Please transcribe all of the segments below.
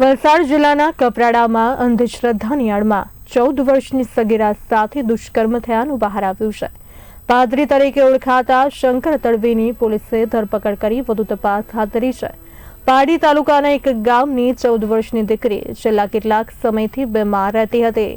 વલસાડ જિલ્લાના કપરાડામાં અંધશ્રદ્ધાની આડમાં ચૌદ વર્ષની સગીરા સાથે દુષ્કર્મ થયાનું બહાર આવ્યું છે. પાદરી તરીકે ઓળખાતા શંકર તડવીની પોલીસે ધરપકડ કરી વધુ તપાસ હાથ ધરી છે. પાડી તાલુકાના એક ગામની ચૌદ વર્ષની દીકરી છેલ્લા કેટલાક સમયથી બીમાર રહેતી હતી.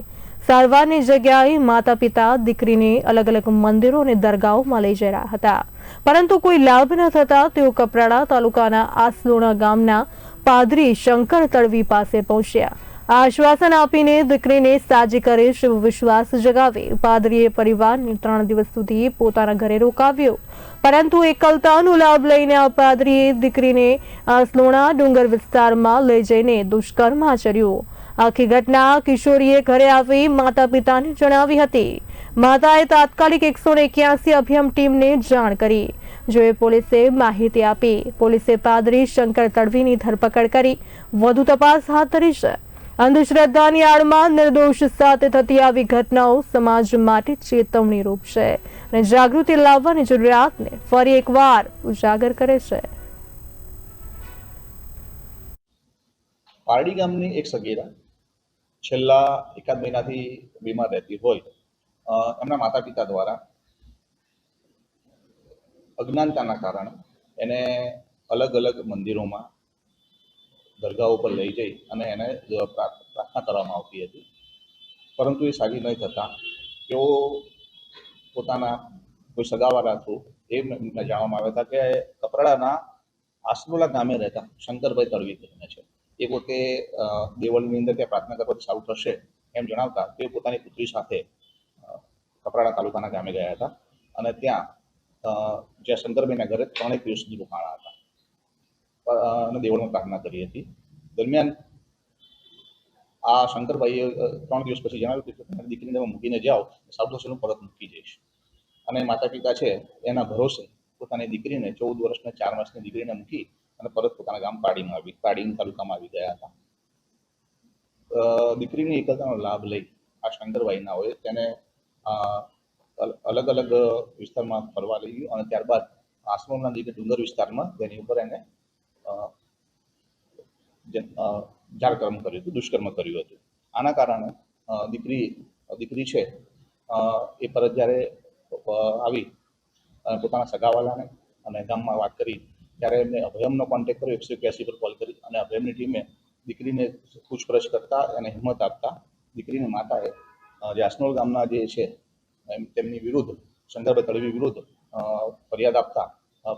સારવારની જગ્યાએ માતા પિતા દીકરીને અલગ અલગ મંદિરો અને દરગાહોમાં લઈ જઈ રહ્યા હતા. પરંતુ કોઈ લાભ ન થતા તેઓ કપરાડા તાલુકાના આસલોણા ગામના પાદરી શંકર તળવી પાસે પહોંચ્યા. આશ્વાસન આપીને દીકરીને સાજી કરે શિવ વિશ્વાસ જગાવે. પાદરીએ પરિવારને ત્રણ દિવસ સુધી પોતાના ઘરે રોકાવ્યો. પરંતુ એકલતાનો લાભ લઈને આ પાદરીએ દીકરીને આસલોણા ડુંગર વિસ્તારમાં લઈ જઈને દુષ્કર્મ આચર્યો આખી ઘટના કિશોરીએ ઘરે આવી માતા પિતાને જણાવી હતી. માતાએ તાત્કાલિક એકસો એક્યાસી અભિયમ ટીમને જાણ કરી. જોએ પોલીસે માહિતી આપી. પોલીસે પાદરી શંકર તડવીની ધરપકડ કરી. વધુ તપાસ હાથ ધરી છે. અંધશ્રદ્ધાની આડમાં નિર્દોષ સાથે થતી આવી ઘટનાઓ સમાજ માટે ચેતવણી રૂપ છે અને જાગૃતિ લાવવાની જરૂરિયાતને ફરી એકવાર ઉજાગર કરે છે. પારડી ગામની એક સગીરા છેલ્લા એકાદ મહિનાથી બીમાર રહેતી હોય. એમના માતા પિતા દ્વારા અજ્ઞાનતાના કારણે એને અલગ અલગ મંદિરોમાં દરગાહો પર લઈ જઈ અને એને પ્રાર્થના કરવામાં આવતી હતી. પરંતુ એ સાજી નહીં થતાં તેઓ પોતાના કોઈ સગાવાળા થ્રુ એ એમને જાણવામાં આવ્યા હતા કે કપરાડાના આસનોલા ગામે રહેતા શંકરભાઈ તળવી કરીને છે. એ પોતે દેવળની અંદર ત્યાં પ્રાર્થના કરવાથી સારું થશે એમ જણાવતા તે પોતાની પુત્રી સાથે કપરાડા તાલુકાના ગામે ગયા હતા. અને ત્યાં જ્યાં શંકરભાઈના ઘરે ત્રણેક દિવસ સુધી રોકાણા હતા અને દેવળમાં પ્રાર્થના કરી હતી. દરમિયાન આ શંકરભાઈએ ત્રણ દિવસ પછી જણાવ્યું કે તમારી દીકરીને મૂકીને જાઓ સાઉથ પરત મૂકી જઈશ. અને માતા પિતા છે, એના ભરોસે પોતાની દીકરીને ચૌદ વર્ષને ચાર વર્ષની દીકરીને મૂકી અને પરત પોતાના ગામ પાડીમાં આવી પાડી તાલુકામાં આવી ગયા હતા. દીકરીની એકલતાનો લાભ લઈ આ શંકરભાઈના હોય તેને અલગ અલગ વિસ્તારમાં ફરવા લઈ ગયું અને ત્યારબાદ આસમોના લીધે ડુંગર વિસ્તારમાં તેની ઉપર એને જાળકર્મ કર્યું હતું, દુષ્કર્મ કર્યું હતું. આના કારણે દીકરી દીકરી છે એ પરત જ્યારે આવી પોતાના સગાવાલાને અને ગામમાં વાત કરી, ત્યારે એમને અભયમનો કોન્ટેક્ટ કર્યો, એકસો એક્યાસી પર કોલ કરી અને અભયમની ટીમે દીકરીને પૂછપરછ કરતા અને હિંમત આપતા દીકરીની માતાએ જે આસનોલ ગામના જે છે તેમની વિરુદ્ધ શંકરભાઈ તળવી વિરુદ્ધ ફરિયાદ આપતા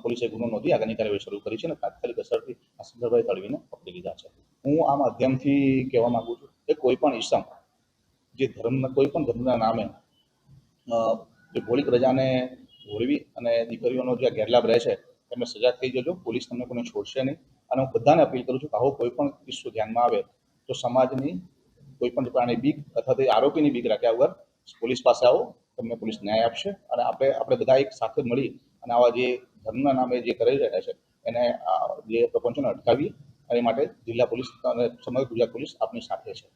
પોલીસે ગુનો નોંધી આગળની કાર્યવાહી શરૂ કરી છે અને તાત્કાલિક અસરથી આ શંકરભાઈ તળવીને પકડી લીધા છે. હું આ માધ્યમથી કહેવા માંગુ છું કે કોઈ પણ ઈસમ, જે ધર્મના કોઈ પણ ધર્મના નામે જે ભોળી પ્રજાને ભોળવી અને દીકરીઓનો જે ગેરલાભ રહે છે તમે સજા થઈ જજો, પોલીસ તમને કોઈને છોડશે નહીં. અને હું બધાને અપીલ કરું છું કે આવો કોઈ પણ કિસ્સો ધ્યાનમાં આવે, તો સમાજની કોઈ પણ પ્રાણી બીક અથવા તો આરોપીની બીક રાખ્યા વગર પોલીસ પાસે આવો તમને પોલીસ ન્યાય આપશે અને આપણે આપણે બધા એક સાથે મળી અને આવા જે ધર્મના નામે જે કરી રહ્યા છે, એને જે પ્રપંચોને અટકાવી એ માટે જિલ્લા પોલીસ અને સમગ્ર ગુજરાત પોલીસ આપની સાથે છે.